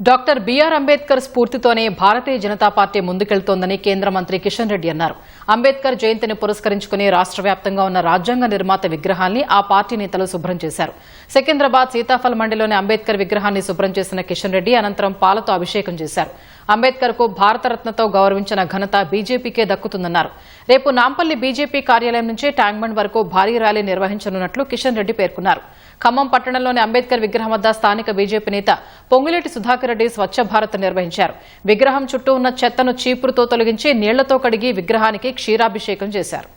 Doctor BR Ambedkar స్ఫూర్తితోనే Bharatiya Janata party ముందుకెళ్తోందని కేంద్ర మంత్రి కిషన్ రెడ్డి అన్నారు. అంబేద్కర్ జయంతిని పురస్కరించుకుని రాష్ట్ర వ్యాప్తంగా ఉన్న రాజ్యాంగ నిర్మాత విగ్రహాన్ని ఆ పార్టీ నేతలు శుభ్రం చేశారు. సికింద్రాబాద్ సీతాఫల్ మండిలోని అంబేద్కర్ విగ్రహాన్ని శుభ్రం చేసిన కిషన్ రెడ్డి అనంతరం పాలతో అభిషేకం చేశారు. అంబేద్కర్కు భారతరత్నతో గౌరవించిన ఘనత బీజేపీకే దక్కుతుందన్నారు. రేపు నాంపల్లి బీజేపీ కార్యాలయం నుంచి ట్యాంక్బండ్ వరకు భారీ ర్యాలీ నిర్వహించనున్నట్లు కిషన్ రెడ్డి పేర్కొన్నారు. ఖమ్మం పట్టణంలోని అంబేద్కర్ విగ్రహం వద్ద స్థానిక బీజేపీ నేత పొంగులేటి సుధాకర్ రెడ్డి స్వచ్ఛ భారత్ నిర్వహించారు. విగ్రహం చుట్టూ ఉన్న చెత్తను చీపురుతో తొలగించి నీళ్ళతో కడిగి విగ్రహానికి క్షీరాభిషేకం చేశారు.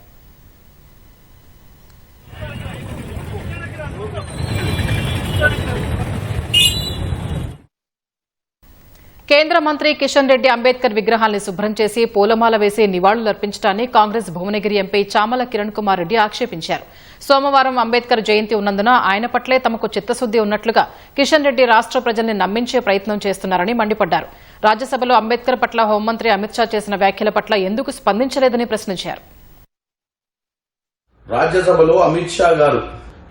కేంద్ర మంత్రి కిషన్ రెడ్డి అంబేద్కర్ విగ్రహాన్ని శుభ్రం చేసి పూలమాల వేసి నివాళులర్పించడాన్ని కాంగ్రెస్ భువనగిరి ఎంపీ చామల కిరణ్ కుమార్ రెడ్డి ఆక్షేపించారు. సోమవారం అంబేద్కర్ జయంతి ఉన్నందున ఆయన పట్లే తమకు చిత్తశుద్ది ఉన్నట్లుగా కిషన్ రెడ్డి రాష్ట్ర ప్రజల్ని నమ్మించే ప్రయత్నం చేస్తున్నారని మండిపడ్డారు. రాజ్యసభలో అంబేద్కర్ పట్ల హోంమంత్రి అమిత్ షా చేసిన వ్యాఖ్యల పట్ల ఎందుకు స్పందించలేదని ప్రశ్నించారు. రాజ్యసభలో అమిత్ షా గారు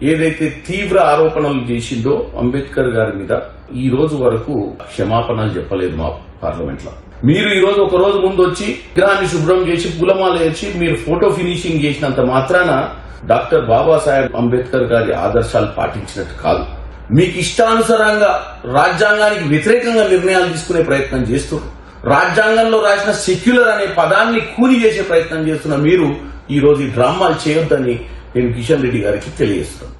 ఏదైతే తీవ్ర ఆరోపణలు చేసిందో అంబేద్కర్ గారి మీద ఈ రోజు వరకు క్షమాపణలు చెప్పలేదు మా పార్లమెంట్లో మీరు ఈ రోజు ఒక రోజు ముందు వచ్చి విగ్రహాన్ని శుభ్రం చేసి పూలమాల వేసి మీరు ఫోటో ఫినిషింగ్ చేసినంత మాత్రాన డాక్టర్ బాబాసాహెబ్ అంబేద్కర్ గారి ఆదర్శాలు పాటించినట్టు కాదు. మీకు ఇష్టానుసారంగా రాజ్యాంగానికి వ్యతిరేకంగా నిర్ణయాలు తీసుకునే ప్రయత్నం చేస్తూ రాజ్యాంగంలో రాసిన సెక్యులర్ అనే పదాన్ని కూలి చేసే ప్రయత్నం చేస్తున్న మీరు ఈ రోజు ఈ డ్రామాలు చేయొద్దని నేను కిషన్ రెడ్డి గారికి తెలియజేస్తాను.